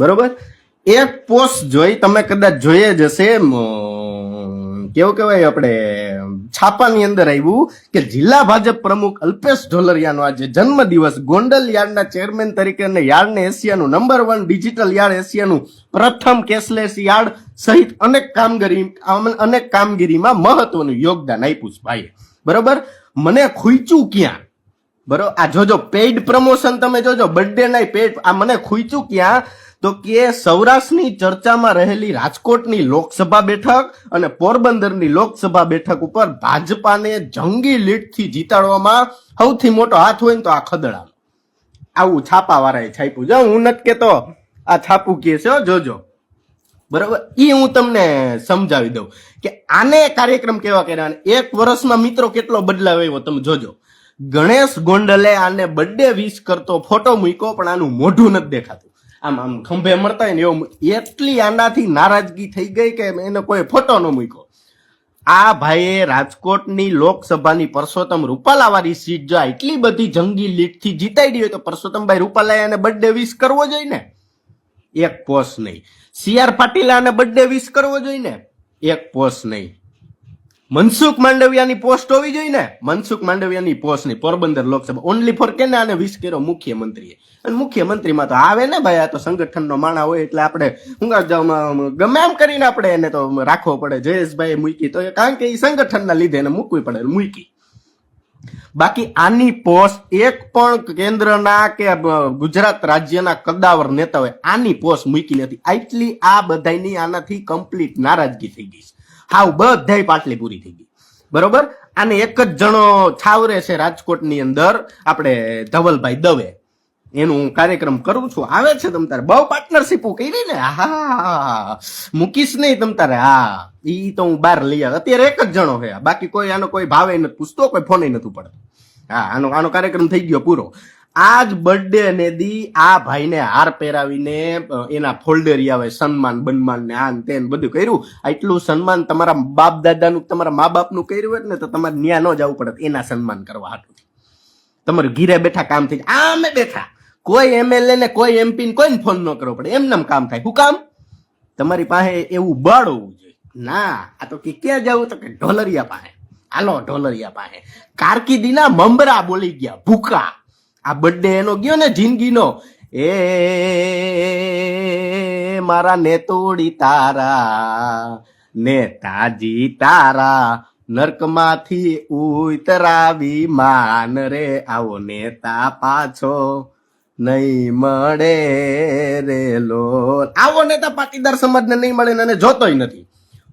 બરોબર? એ પોસ્ટ જોઈ તમે કદાચ જોઈએ જ હશે કેવું કહેવાય આપણે, છાપાની અંદર આવ્યું કે જિલ્લા ભાજપ પ્રમુખ અલ્પેશ ઢોલરિયાનો આજે જન્મદિવસ. ગોંડલ યાર્ડના ચેરમેન તરીકે અને યાર્ડને એશિયાનું નંબર વન ડિજિટલ યાર્ડ, એશિયાનું પ્રથમ કેશલેસ યાર્ડ સહિત અનેક કામગીરી અનેક કામગીરીમાં મહત્વનું યોગદાન આપ્યું છે ભાઈએ. બરોબર? મને ખૂંચ્યું ક્યાં? બરોબર આ જોજો પેઇડ પ્રમોશન તમે જોજો બર્થડે નાઈ પેઇડ આ મને ખૂંચ્યું ક્યાં? તો કે સૌરાષ્ટ્રની ચર્ચામાં રહેલી રાજકોટની લોકસભા બેઠક અને પોરબંદરની લોકસભા બેઠક ઉપર ભાજપાને જંગી લીડથી જીતાડવામાં સૌથી મોટો હાથ હોય ને તો આ ખદડાનો. આવું છાપાવાળાએ છાપ્યું. જો હું નથી કેતો, આ છાપું કે છે જોજો. બરાબર? એ હું તમને સમજાવી દઉં કે આને કાર્યક્રમ કેવા કર્યા એક વર્ષમાં મિત્રો કેટલો બદલાવ આવ્યો તમે જોજો. ગણેશ ગોંડલે આને બર્થડે વિશ કરતો ફોટો મૂક્યો, પણ આનું મોઢું નથી દેખાતું. આમ આમ ખંભે મળતા હોય ને એવું એટલી આનાથી નારાજગી થઈ ગઈ કે એને કોઈ ફોટો ન મૂક્યો. આ ભાઈએ રાજકોટની લોકસભાની પરસોત્તમ રૂપાલાવાળી સીટ જો એટલી બધી જંગી લીડથી જીતાડી હોય તો પરસોત્તમભાઈ રૂપાલાએ એને બર્થડે વિશ કરવો જોઈએ ને? એક પોસ્ટ નહીં. સી આર પાટીલાને બર્થડે વિશ કરવો જોઈએ ને? એક પોસ્ટ નહીં. મનસુખ માંડવિયાની પોસ્ટ હોવી જોઈએ ને? મનસુખ માંડવિયાની પોસ્ટની પોરબંદર લોકસભા. ઓનલી ફોર કેના આને વિશ કર્યો મુખ્યમંત્રીએ. અને મુખ્યમંત્રીમાં તો આવે ને ભાઈ, આ તો સંગઠનનો માણા હોય એટલે આપણે હું ગમે એમ કરીને આપણે એને તો રાખવો પડે. જયેશભાઈ મૂકી. તો કારણ કે એ સંગઠનના લીધે એને મૂકવી પડે, મૂકી. બાકી આની પોસ્ટ એક પણ કેન્દ્રના કે ગુજરાત રાજ્યના કદાવર નેતાઓએ આની પોસ્ટ મૂકી નથી. આટલી આ બધાની આનાથી કમ્પ્લીટ નારાજગી થઈ ગઈ છે. હાવ બધાય પાટલી પૂરી થઈ ગઈ. બરોબર? આને એક જ જણો છાવરે છે રાજકોટની અંદર. આપણે ધવલભાઈ દવે. એનું હું કાર્યક્રમ કરું છું. આવે છે તમ તારે. બહુ પાર્ટનરશીપ કરી ને. હા મૂકીશ નહીં તમ તારે. હા. ઈ તો હું બહાર લઈ આવ્યો. અત્યારે એક જ જણો છે. બાકી કોઈ આનો કોઈ ભાવે નથી પૂછતો, કોઈ ફોને નથી પડતો હા, આનો આનો કાર્યક્રમ થઈ ગયો પૂરો. આજ બર્થડે ને દી આ ભાઈને હાર પહેરાવીને એના ફોલ્ડરી આવે, સન્માન, બનમાન ને આ તે બધું કર્યું. આટલું સન્માન તમારા બાપ દાદાનું, તમારા મા બાપનું કર્યું હોત ને તો તમારે ન્યા ન જવું પડે એના સન્માન કરવા હાટું. તમારે ઘીરે બેઠા કામ થઈ જાય. આમે બેઠા. કોઈ એમએલએ ને, કોઈ એમપી ને, કોઈને ફોન ન કરવો પડે. એમનેમ કામ થાય. શું કામ? તમારી પાસે એવું બળ હોવું જોઈએ. ના, આ તો કે ક્યાં જવું? તો કે ઢોલરિયા પાસે. હાલો, ઢોલરિયા પાસે. કારકિર્દીના મમરા બોલી ગયા, ભૂકા. આ બર્થડે એનો ગયો ને જિંદગીનો? એ મારા નેતોડી તારા, નેતાજી તારા, નર્કમાંથી ઉતરાવી માન રે. આવો નેતા પાછો નહીં મળે રે લો. આવો નેતા પાટીદાર સમાજને નહીં મળે ને જોતોય નથી.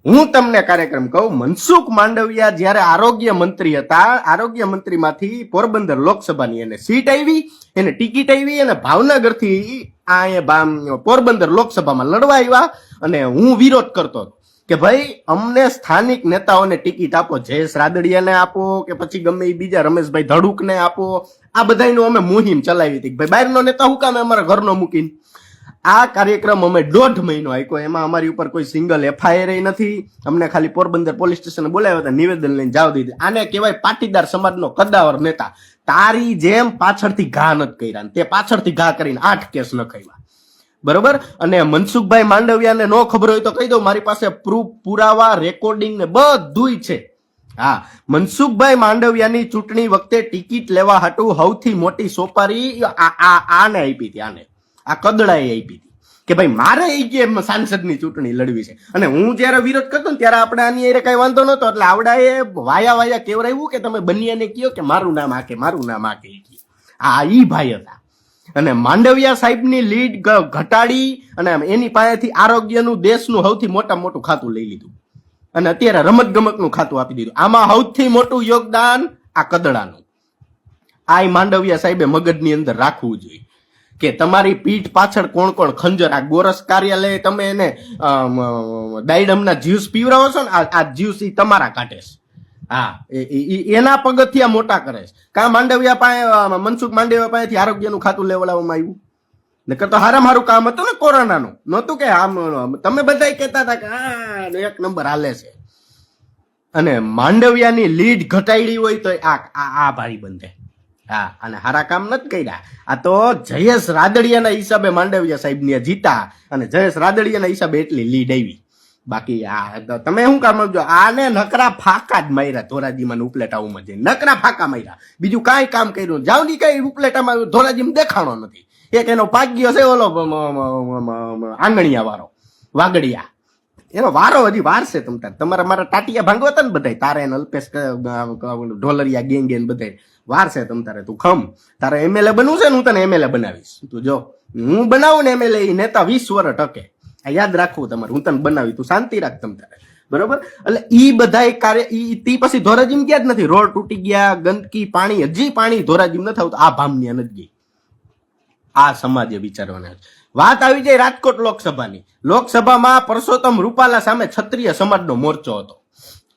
હું તમને કાર્યક્રમ કહું, મનસુખ માંડવિયા જ્યારે આરોગ્ય મંત્રી હતા, આરોગ્ય મંત્રીમાંથી પોરબંદર લોકસભાની એને સીટ આવી, એને ટિકિટ આવી અને ભાવનગરથી આ પોરબંદર લોકસભામાં લડવા આવ્યા અને હું વિરોધ કરતો હતો કે ભાઈ, અમને સ્થાનિક નેતાઓને ટિકિટ આપો, જયેશ રાદડિયાને આપો કે પછી ગમે એ બીજા રમેશભાઈ ધડુકને આપો. આ બધાનું અમે મુહિમ ચલાવી હતી ભાઈ, બહારનો નેતા હું કામ અમારા ઘરનો મૂકીને? આ કાર્યક્રમ અમે દોઢ મહિનો આપ્યો. એમાં અમારી ઉપર કોઈ સિંગલ એફઆઈઆર નથી. અમને ખાલી પોરબંદર પોલીસ સ્ટેશન બોલાવ્યા હતા, નિવેદન લઈને જાવ દીધી. આને કહેવાય પાટીદાર સમાજનો કદાવર નેતા. તારી જેમ પાછળથી ઘા નથી કર્યા તે પાછળથી ઘા કરીને આઠ કેસ નખાવ્યા. બરોબર? અને મનસુખભાઈ માંડવિયાને નો ખબર હોય તો કહી દઉં, મારી પાસે પ્રૂફ પુરાવા રેકોર્ડિંગ ને બધુંય છે. હા, મનસુખભાઈ માંડવિયાની ચૂંટણી વખતે ટિકિટ લેવા હાટુ સૌથી મોટી સોપારી આને આપી હતી, આને. આ કદડાએ આપી હતી. કે ભાઈ, મારે એ કે સાંસદની ચૂંટણી લડવી છે. અને હું જ્યારે વિરોધ કરતો ને ત્યારે આપણે આની અરે કઈ વાંધો નતો એટલે આવડાએ વાયા વાયા કેવરાવ્યું કે તમે બંનેને કયો કે મારું નામ આકે મારું નામ આકે આ ઈ ભાઈ હતા. અને માંડવિયા સાહેબની લીડ ઘટાડી અને એની પાસેથી આરોગ્યનું દેશનું સૌથી મોટા મોટું ખાતું લઈ લીધું. અને અત્યારે રમત ગમતનું ખાતું આપી દીધું. આમાં સૌથી મોટું યોગદાન આ કદડાનું. આ માંડવિયા સાહેબે મગજની અંદર રાખવું જોઈએ. કે તમારી પીઠ પાછળ કોણ કોણ? ખંજર. આ ગોરસ કાર્યાલય તમે એને ડાયડમના જ્યુસ પીવરાવો છો ને, આ જ્યુસ એ તમારા કાઢે છે. હા એના પગથિયા મોટા કરે છે. કા માંડવિયા પાસે મનસુખ માંડવિયા પાસેથી આરોગ્યનું ખાતું લેવડાવવામાં આવ્યું? નકર તો હારા મારું કામ હતું ને કોરોનાનું. નહોતું કે આમ તમે બધા કહેતા હતા કે, આ એક નંબર હાલે છે. અને માંડવિયાની લીડ ઘટાડી હોય તો આ આ ભાઈ બંધે. હા, અને હારા કામ નથી કર્યા. આ તો જયેશ રાદડિયાના હિસાબે માંડવિયા સાહેબ ને જીતા અને જયેશ રાદડિયાના હિસાબે એટલી લીડ આવી. બાકી આ તમે શું કામ જો આને નકરા ફાકા જ માર્યા ધોરાજીમાં ઉપલેટાઓમાં જઈને. નકરા ફાકા માર્યા. બીજું કાંઈ કામ કર્યું. જાવની કઈ ઉપલેટામાં ધોરાજીમાં દેખાણો નથી. એક એનો પાગ્યો છે ઓલો આંગણિયા વાળો. વાગડિયા. એનો વારો હજી વાર છે તમ તાર. તમારે મારા ટાટિયા ભાંગવા હતા ને બધાય. તારે એને અલ્પેશ ઢોલરિયા ગેંગ એને બધાય. વાર છે તમ તારે. તું ખમ. તારે એમએલએ બનવું છે ને હું તને એમએલએ બનાવીશ. તું જો. હું બનાવું ને એમએલએ એ નેતા વીસ વર્ષ ટકે. આ યાદ રાખવું તમારે. હું તને બનાવી, તું શાંતિ રાખ તમ તારે. બરોબર? એટલે ઈ બધા કાર્ય, ઈ તી પછી ધોરાજીમ ગયા જ નથી. રોડ તૂટી ગયા, ગંદકી, પાણી, હજી પાણી ધોરાજીમ નથી આવતું. આ ભામની ગઈ. આ સમાજે વિચારવાના છે. વાત આવી જાય રાજકોટ લોકસભાની. લોકસભામાં પરસોત્તમ રૂપાલા સામે ક્ષત્રિય સમાજનો મોરચો હતો.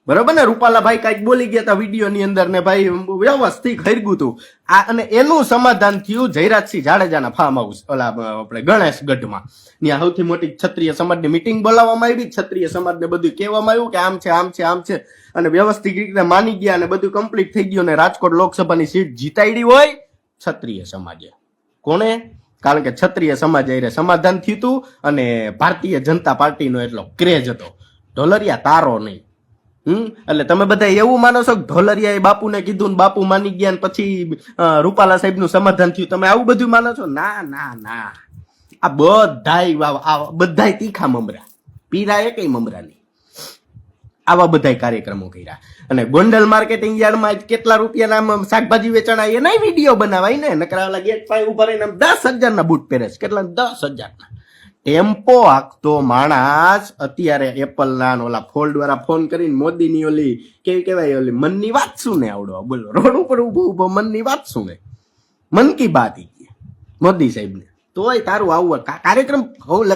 બરોબર ને? રૂપાલાભાઈ કાંઈક બોલી ગયા હતા વિડીયોની અંદર ને ભાઈ વ્યવસ્થિત હરગું હતું આ અને એનું સમાધાન થયું જયરાજસિંહ જાડેજાના ફાર્મ હાઉસ ઓલા આપણે ગણેશ ગઢમાં ત્યાં સૌથી મોટી ક્ષત્રિય સમાજની મિટિંગ બોલાવવામાં આવી. ક્ષત્રિય સમાજને બધું કહેવામાં આવ્યું કે આમ છે આમ છે આમ છે. અને વ્યવસ્થિત રીતે માની ગયા અને બધું કમ્પ્લીટ થઈ ગયું અને રાજકોટ લોકસભાની સીટ જીતાડી હોય ક્ષત્રિય સમાજે. કોણે? કારણ કે ક્ષત્રિય સમાજ એ સમાધાન થયું હતું અને ભારતીય જનતા પાર્ટીનો એટલો ક્રેઝ હતો. ઢોલરિયા તારો નહીં. હમ? એટલે તમે બધા એવું માનો છો કે ઢોલરિયાએ બાપુને કીધું ને બાપુ માની ગયા પછી રૂપાલા સાહેબનું સમાધાન થયું. તમે આવું બધું માનો છો? ના ના ના. આ બધાય બધાય તીખા મમરા. પીરા એ કઈ મમરા નહીં. આવા બધાય કાર્યક્રમો કર્યા. અને ગોંડલ માર્કેટિંગ યાર્ડમાં કેટલા રૂપિયાના આમ શાકભાજી વેચાણા એના વીડિયો બનાવાય ને? નકરા ગેટ પાસે ઊભા રહીને દસ હજારના બૂટ પહેરે છે. કેટલા? દસ હજારના. ટેમ્પો હાંકતો માણસ. અત્યારે એપલ ના ઓલા ફોલ્ડ વાળા ફોન કરીને મોદીની ઓલી, કેવી કેવાય ઓલી મનની વાત શું ને આવડો? બોલો, રોડ ઉપર ઊભો ઊભો મનની વાત શું ને? મન કી બાત મોદી સાહેબને. તોય તારું આવું કાર્યક્રમ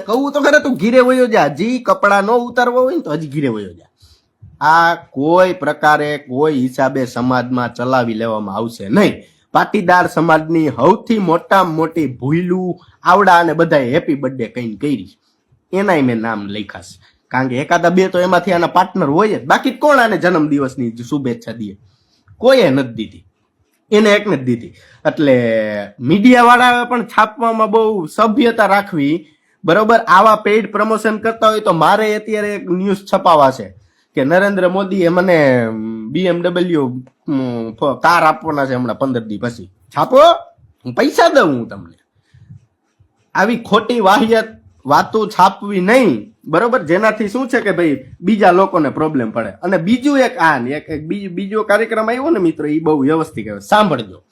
કહું તો ખરે, તું ઘીરે વયો જા. હજી કપડા નો ઉતારવો હોય ને તો હજી ઘીરે વયો જા. આ કોઈ પ્રકારે કોઈ હિસાબે સમાજમાં ચલાવી લેવામાં આવશે નહીં. પાટીદાર સમાજની સૌથી મોટામાં મોટી ભૂયલું, આવડા અને બધા હેપી બર્થડે કહીને કરી એનાય મેં નામ લખાશ કારણ કે એકાદા બે તો એમાંથી આના પાર્ટનર હોય જ. બાકી કોણ આને જન્મદિવસની શુભેચ્છા દે? કોઈએ નથી દીધી. એને એકને જ દીધી. એટલે મીડિયા વાળા પણ છાપવામાં બહુ સભ્યતા રાખવી. બરોબર? આવા પેઇડ પ્રમોશન કરતા હોય તો મારે અત્યારે એક ન્યૂઝ છપાવા છે. કે નરેન્દ્ર મોદીએ મને બીએમડબલ્યુ કાર આપવાના છે હમણાં પંદર દી પછી. છાપો? હું પૈસા દઉં હું તમને. આવી ખોટી વાહિયાત, વાતો છાપવી નહીં. બરોબર? જેનાથી શું છે કે ભાઈ, બીજા લોકોને પ્રોબ્લેમ પડે. અને બીજું એક આ એક બીજો કાર્યક્રમ આવ્યો ને મિત્રો એ બહુ વ્યવસ્થિત સાંભળજો.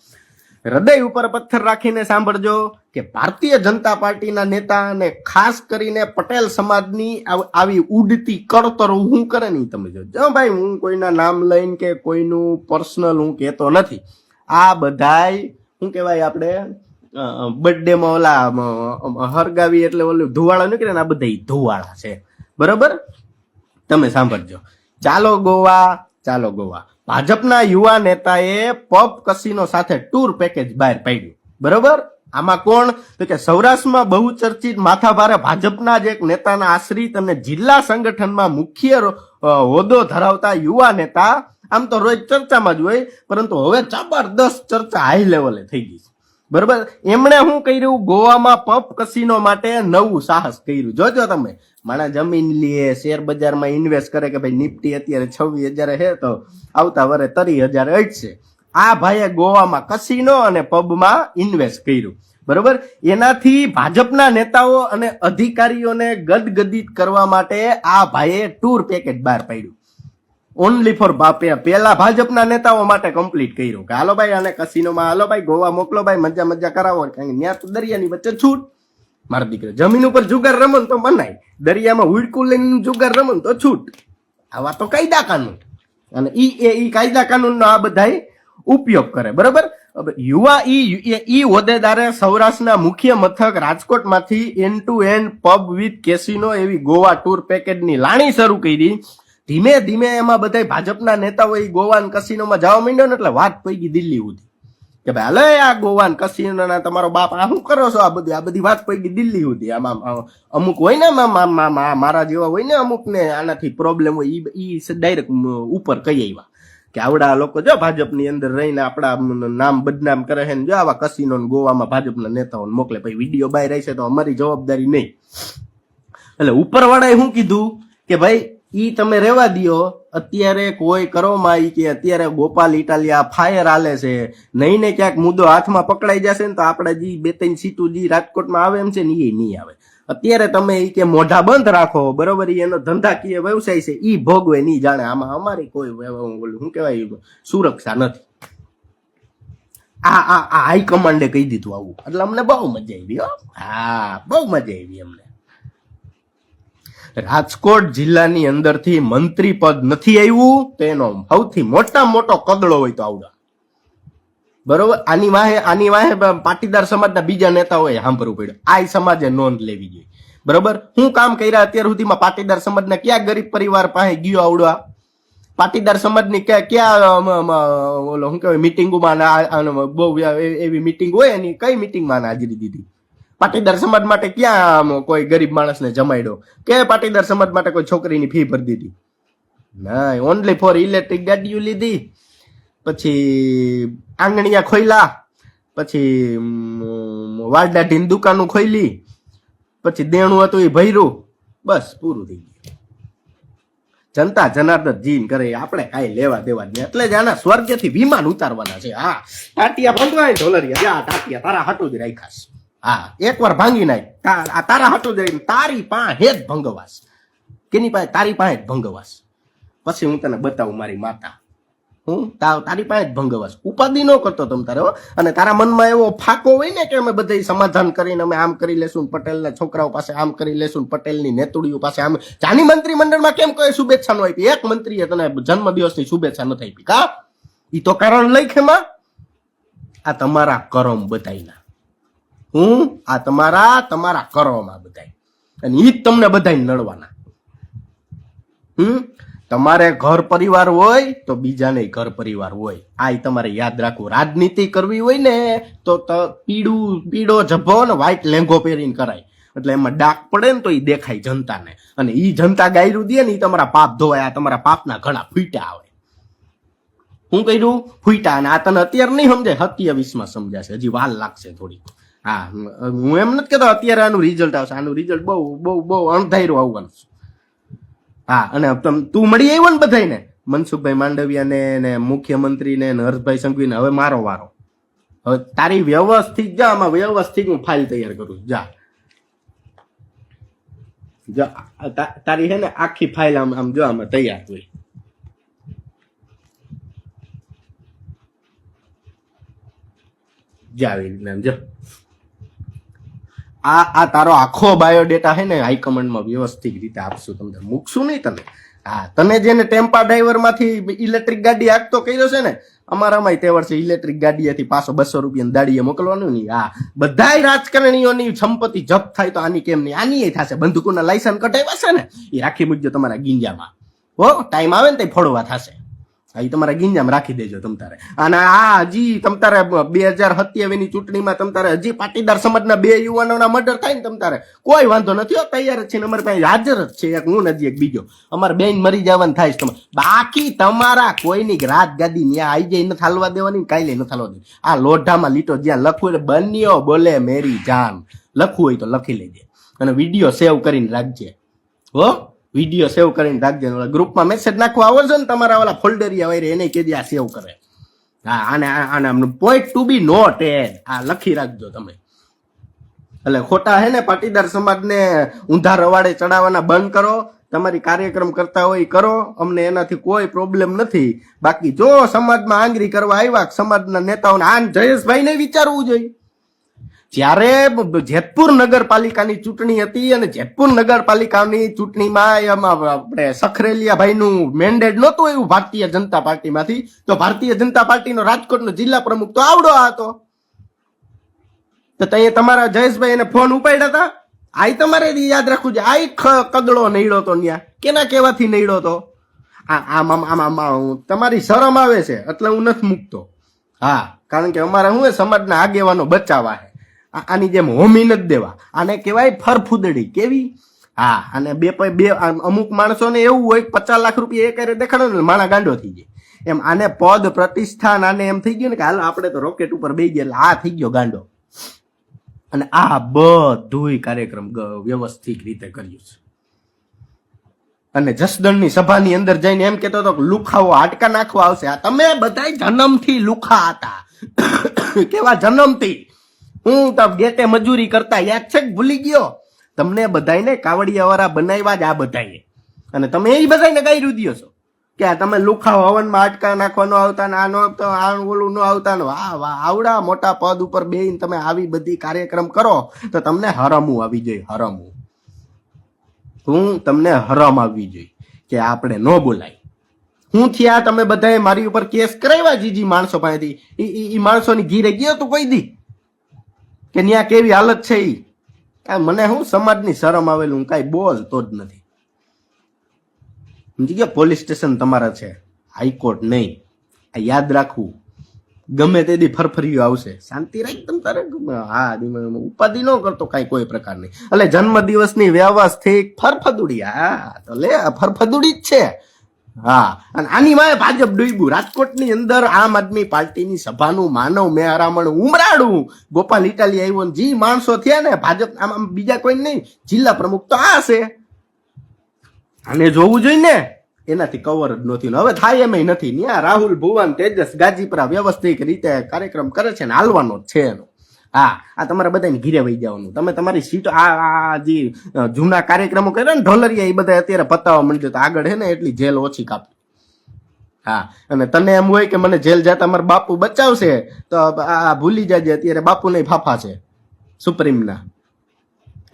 હૃદય ઉપર પથ્થર રાખીને સાંભળજો. કે ભારતીય જનતા પાર્ટીના નેતા અને ખાસ કરીને પટેલ સમાજની આવ- ઉડતી કળતરો હું કરે નહીં તમે જો. ભાઈ, હું કોઈના નામ લઈને કે કોઈનું પર્સનલ હું કહેતો નથી. આ બધાય, શું કહેવાય આપણે બર્થડેમાં ઓલા હરગાવી એટલે ઓલું ધુવાળા નીકળે ને આ બધા ધુવાળા છે. બરોબર? તમે સાંભળજો. ચાલો ગોવા ચાલો ગોવા. ભાજપના યુવા નેતાએ પબ કસીનો સાથે ટૂર પેકેજ બહાર પાડ્યું. બરોબર? આમાં કોણ? તો કે સૌરાષ્ટ્રમાં બહુ ચર્ચિત માથાભારે ભાજપના જ એક નેતાના આશ્રિત અને જિલ્લા સંગઠનમાં મુખ્ય હોદ્દો ધરાવતા યુવા નેતા, આમ તો રોજ ચર્ચામાં જ હોય, પરંતુ હવે જબરદસ્ત ચર્ચા હાઈ લેવલે થઈ ગઈ છે. બરોબર? એમણે શું કર્યું? ગોવામાં પપ કસીનો માટે નવું સાહસ કર્યું. જોજો તમે. માણા જમીન લીએ શેર બજારમાં ઇન્વેસ્ટ કરે કે ભાઈ નિફ્ટી અત્યારે છવ્વીસ હજાર હે તો આવતા વરે તરી હજાર અટશે આ ભાઈએ ગોવામાં કસીનો અને પબમાં ઇન્વેસ્ટ કર્યું. બરોબર? એનાથી ભાજપના નેતાઓ અને અધિકારીઓને ગદગદિત કરવા માટે આ ભાઈએ ટૂર પેકેજ બહાર પાડ્યું. ઓનલી ફોર પેલા ભાજપના નેતાઓ માટે કમ્પ્લીટ કર્યું કે, હાલો ભાઈ અને કસીનોમાં, હાલો ભાઈ, ગોવા મોકલો ભાઈ, મજા મજા કરાવો. ત્યાં તો દરિયાની વચ્ચે છૂટ. મારો દીકરો, જમીન ઉપર જુગાર રમો તો મનાય. દરિયામાં હુડકું લઈને જુગાર રમો તો છૂટ. આવા તો કાયદા કાનૂન. અને ઈ એ ઈ કાયદા કાનૂનનો આ બધાય ઉપયોગ કરે, બરાબર? યુવા ઈ ઈ હોદ્દેદારે સૌરાષ્ટ્રના મુખ્ય મથક રાજકોટમાંથી end to end pub with casino એવી ગોવા ટૂર પેકેજની લાણી શરૂ કરી. ધીમે ધીમે એમાં બધા ભાજપના નેતાઓ એ ગોવાન કસિનોમાં જવા માંડ્યો ને એટલે વાત પૈ ગઈ દિલ્હી સુધી. કે ભાઈ અલે આ ગોવાન કસિનોના તમારો બાપ, આ શું કરો છો? આ બધી આ બધી વાત પૈ ગઈ દિલ્હી સુધી. આમાં અમુક હોય ને મારા જેવા હોય ને અમુક ને આનાથી પ્રોબ્લેમ હોય એ ડાયરેક્ટ ઉપર કહી આવ્યા. કે આવડા લોકો જો ભાજપની અંદર રહીને આપણા નામ બદનામ કરે છે જો આવા કસીનો ગોવામાં ભાજપના નેતાઓને મોકલે. પછી વીડિયો બહાર રહેશે તો અમારી જવાબદારી નહીં. એટલે ઉપરવાળાએ શું કીધું? કે ભાઈ, ઈ તમે રેવા દ્યો. અત્યારે કોઈ કરોમાં ઈ કે અત્યારે ગોપાલ ઇટાલિયા ફાયર હાલે છે. નહીં ને ક્યાંક મુદ્દો હાથમાં પકડાઈ જશે ને તો આપણે જે બે ત્રણ સીટું જે રાજકોટમાં આવે એમ છે ને એ નહીં આવે. અત્યારે તમે એ કે મોઢા બંધ રાખો, બરોબર? એનો ધંધાકીય વ્યવસાય છે એ ભોગવે નહીં, જાણે. આમાં અમારી કોઈ શું કહેવાય, સુરક્ષા નથી. આ આ આ હાઈકમાન્ડે કહી દીધું આવું. એટલે અમને બહુ મજા આવી, હો. હા, બહુ મજા આવી અમને. રાજકોટ જિલ્લાની અંદરથી મંત્રી પદ નથી આવ્યું તેનો સૌથી મોટા મોટો કદડો હોય તો આવડા. બરોબર? આની વાહે આની વાહે પાટીદાર સમાજના બીજા નેતાઓએ સાંભળવું પડ્યું. આ સમાજે નોંધ લેવી જોઈએ. બરોબર? હું કામ કર્યા અત્યાર સુધીમાં પાટીદાર સમાજના ક્યાં ગરીબ પરિવાર પાસે ગયો આવડવા? પાટીદાર સમાજની ક્યાં ક્યાં ઓલો શું કહેવાય, મિટિંગોમાં બહુ એવી મિટિંગ હોય એની કઈ મિટિંગમાં હાજરી દીધી? પાટીદાર સમાજ માટે ક્યાં કોઈ ગરીબ માણસને જમાડ્યો કે પાટીદાર સમાજ માટે કોઈ છોકરીની ફી ભરી દીધી? ના ઓનલી ફોર ઇલેક્ટ્રિક ગાડીઓ લીધી. પછી આંગણિયા ખોઈલા પછી વાડા ઢીન દુકાનો ખોઈલી પછી દેણું હતું એ ભર્યું. બસ પૂરું થઈ ગયું. જનતા જનાર્દન જીન કરે, આપણે કાંઈ લેવા દેવા નહીં. એટલે જ આના સ્વર્ગથી વિમાન ઉતારવાના છે. હા, ટાટિયા ભંગવાય ઢોલરિયા. જા, ટાટિયા, તારા હાટું જ રાખાશ હા, એકવાર ભાંગી નાખ. આ તારા હાટું જ તારી પાસે જ ભંગવાસ કેની પાસે? તારી પાસે જ ભંગવાસ પછી હું તને બતાવું મારી માતા. હું તારી પાસે જ ભંગવાસ ઉપાધિ ન કરતો તમ તારે. અને તારા મનમાં એવો ફાકો હોય ને કે અમે બધા સમાધાન કરીને અમે આમ કરી લેશું પટેલના છોકરાઓ પાસે આમ કરી લેશું પટેલની નેતુડીઓ પાસે આમ. જાની મંત્રી મંડળમાં કેમ કોઈ શુભેચ્છા ન આપી? એક મંત્રીએ તને જન્મ દિવસની શુભેચ્છા નથી આપી, કા? ઈ તો કારણ લઈ એમાં આ તમારા કરમ બધાયના હું આ તમારા તમારા કરોમાં બધાય. અને ઈ જ તમને બધાય નડવાના. હમ? તમારે ઘર પરિવાર હોય તો બીજાને ઘર પરિવાર હોય. આ તમારે યાદ રાખવું. રાજનીતિ કરવી હોય ને, તો પીળું પીળો જભો ને વ્હાઈટ લેંઘો પહેરીને કરાય. એટલે એમાં ડાક પડે ને તો એ દેખાય જનતાને. અને એ જનતા ગાયરું દે ને એ તમારા પાપ ધોવાય. આ તમારા પાપના ઘણા ફૂટ્યા આવે. હું કર્યું? ફૂટ્યા. અને આ તને અત્યારે નહીં સમજાય. સત્યાવીસમાં સમજાશે. હજી વાલ લાગશે થોડી હા, હું એમ નથી કહેતો અત્યારે આનું રિઝલ્ટ આવશે. આનું રિઝલ્ટ બહુ બહુ બહુ અણધાર્યું આવવાનું હા, અને તું મળી આવ્યો ને બધાને મનસુખભાઈ માંડવિયાને ને મુખ્યમંત્રીને ને હર્ષભાઈ સંઘવીને. હવે મારો વારો. હવે તારી વ્યવસ્થિત, જા, આમાં વ્યવસ્થિત હું ફાઇલ તૈયાર કરું. જા. તારી હે ને આખી ફાઇલ આમ આમ જો, આમાં તૈયાર હોય. જાવી નામ જો. આ આ તારો આખો બાયોડેટા હે ને હાઈકમાન્ડમાં વ્યવસ્થિત રીતે આપશું તમને. મૂકશું નહીં તને હા તને જેને ટેમ્પા ડ્રાઈવરમાંથી ઇલેક્ટ્રિક ગાડી આગતો કર્યો છે ને અમારામાં તે વર્ષે ઇલેક્ટ્રિક ગાડીએથી પાછો બસો રૂપિયા દાડીએ મોકલવાનું નહીં. હા, બધાય રાજકારણીઓની સંપત્તિ જપ્ત થાય તો આની કેમ નહીં? આની થશે. બંદૂકોના લાયસન્સ કટાવ્યા છે ને, એ રાખી મૂકજો તમારા ગીંજામાં. હો ટાઈમ આવે ને તે ફોડવા થશે. એ તમારા ગિંજામ રાખી દેજો તમ તારે. અને આ હજી તમ બે હજાર સત્યાવીસની ચૂંટણીમાં તમ હજી પાટીદાર સમાજના બે યુવાનોના મર્ડર થાય ને તમ તારે. કોઈ વાંધો નથી તૈયાર જ છે ને અમારી પાસે હાજર જ છે એક, હું નથી એક બીજો. અમારે બેન મરી જવાનું થાય છે બાકી તમારા કોઈની રાજગાદી ન્યા આવી જાય નથી હાલવા દેવાની કાંઈ નથી હાલવા દેવાની. આ લોઢામાં લીટો જ્યાં લખવું એટલે બન્યો બોલે મેરી જાન. લખવું હોય તો લખી લેજે. અને વીડિયો સેવ કરીને રાખજે. હો? વીડિયો સેવ કરીને રાખજે ગ્રુપમાં મેસેજ નાખવા આવો છો ને તમારા ઓલા ફોલ્ડરિયા વાયરે એને કે આ સેવ કરે. હા, આને આને point to be noted આ લખી રાખજો તમે. એટલે ખોટા હે ને પાટીદાર સમાજને ઊંધા રવાડે ચડાવવાના બંધ કરો, તમારી કાર્યક્રમ કરતા હોય કરો, અમને એનાથી કોઈ પ્રોબ્લેમ નથી. બાકી જો સમાજમાં આંગરી કરવા આવ્યા સમાજના નેતાઓને, આન જયેશભાઈને વિચારવું જોઈએ. જ્યારે જેતપુર નગરપાલિકાની ચૂંટણી હતી અને જેતપુર નગરપાલિકાની ચૂંટણીમાં એમાં આપણે સખરેલિયાભાઈનું મેન્ડેટ નહોતું એવું ભારતીય જનતા પાર્ટીમાંથી, તો ભારતીય જનતા પાર્ટીનો રાજકોટનો જિલ્લા પ્રમુખ તો આવડો હતો. તો તઈએ તમારા જયેશભાઈ એને ફોન ઉપાડ્યા હતા. આઈ તમારે યાદ રાખવું છે. આઈ કદડો નડ્યો તો ન્યા. કેના કેવાથી નહીડો તો આમ આમ આમ આમ તમારી શરમ આવે છે, એટલે હું નથી મૂકતો. હા, કારણ કે અમારે શું સમાજના આગેવાનો બચાવા છે. આની જેમ હોમી નથી દેવા. આને કહેવાય ફરફુદડી. કેવી? હા, અને બે બે અમુક માણસોને એવું હોય પચાસ લાખ રૂપિયા એક કરે દેખાડો ને માણા ગાંડો થઈ જાય. એમ આને પદ પ્રતિષ્ઠાન આને એમ થઈ ગયું ને કે હાલ, આપણે તો રોકેટ ઉપર બે ગયા એટલે આ થઈ ગયો ગાંડો. અને આ બધુંય કાર્યક્રમ વ્યવસ્થિત રીતે કર્યું છે. અને જસદણની સભાની અંદર જઈને એમ કહેતો હતો લુખાઓ હાડકા નાખવા આવશે. આ તમે બધાય જન્મથી લુખા હતા. કેવા જન્મથી? હું તો ગેટે મજૂરી કરતા યાદ છે ભૂલી ગયો? તમને બધાયને કાવડિયા વાળા બનાવ્યા જ આ બધાએ અને તમે એ બધાને ગાયરું દ્યો છો. કે તમે લુખા હવનમાં અટકા નાખવાનો આવતા ને આ નો આવતા, આ ઓલું નો આવતા ને વાહ વાહ, આવડા મોટા પદ ઉપર બેહીને તમે આવી બધી કાર્યક્રમ કરો, તો તમને હરમું આવી જોઈએ હરમું. હું તમને હરમ આવવી જોઈએ કે આપણે ન બોલાય. હું થયા તમે બધાએ મારી ઉપર કેસ કરાવ્યા જીજી માણસો પાસેથી? એ એ માણસોની માણસોની ઘીરે ગયો તું કોઈ દી? કે ત્યાં કેવી હાલત છે એ કાંઈ મને હું સમાજની શરમ આવેલું? હું કાંઈ બોલતો જ નથી. સમજી ગયા? પોલીસ સ્ટેશન તમારા છે. હાઈકોર્ટ નહીં. આ યાદ રાખવું. ગમે તે દી ફરફરિયું આવશે. શાંતિ રાખ તમ તારે. હા ઉપાધિ ન કરતો કાંઈ કોઈ પ્રકારની. એટલે જન્મદિવસની વ્યવસ્થિત ફરફદુડી. હા, તો લે ફરફદુડી જ છે. હા. અને આની વાય ભાજપ ડૂબ્યું. રાજકોટની અંદર આમ આદમી પાર્ટીની સભાનું માનવ મેહરામણ ઉમરાડું. ગોપાલ ઇટાલી આવ્યો જી માણસો થયા ને, ભાજપ આમ આમ બીજા કોઈ નહીં. જિલ્લા પ્રમુખ તો આ છે. આને જોવું જોઈએ ને. એનાથી કવર જ નથી હવે થાય એમ નથી. ત્યાં રાહુલ ભુવન તેજસ ગાજીપરા વ્યવસ્થિત રીતે કાર્યક્રમ કરે છે ને, હાલવાનો છે એનો. હા, આ તમારે બધાને ઘીરે વહી જવાનું. તમે તમારી સીટ, આ જે જૂના કાર્યક્રમો કર્યા ને ઢોલરિયા, એ બધા અત્યારે પતાવવા માંડ્યો. તો આગળ હે ને એટલી જેલ ઓછી કાપી. હા, અને તને એમ હોય કે મને જેલ જતા મારા બાપુ બચાવશે, તો આ ભૂલી જાજે, અત્યારે બાપુ નહીં ફાફા છે. સુપ્રીમના.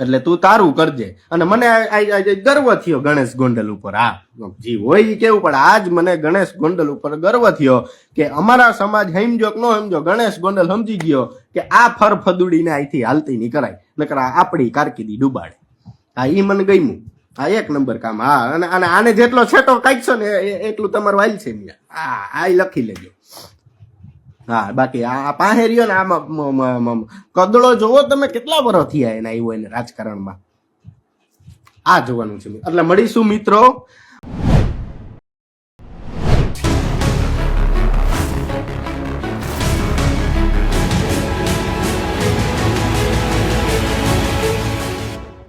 એટલે તું તારું કરજે. અને મને આ- આ- આ ગર્વ થયો ગણેશ ગોંડલ ઉપર. હા જી હોય કેવું પડે આજ મને ગણેશ ગોંડલ ઉપર ગર્વ થયો કે અમારા સમાજ સમજો કે ન સમજો ગણેશ ગોંડલ સમજી ગયો કે આ ફરફદુડીને અહીંથી હાલતી નહીં કરાય, નકર આપણી કારકિર્દી ડૂબાડે હા ઈ મને ગમ્યું. આ એક નંબર કામ. હા અને આને જેટલો છેટો કાઢશો ને એ- એટલું તમારું વાઇલ છે આ લખી લેજો. હા, બાકી આ પાસે રહ્યો ને, આમાં કદળો જોવો તમે કેટલા વર્ષ થયા એને આવ્યો એને રાજકારણમાં? આ જોવાનું છે. એટલે મળીશું મિત્રો.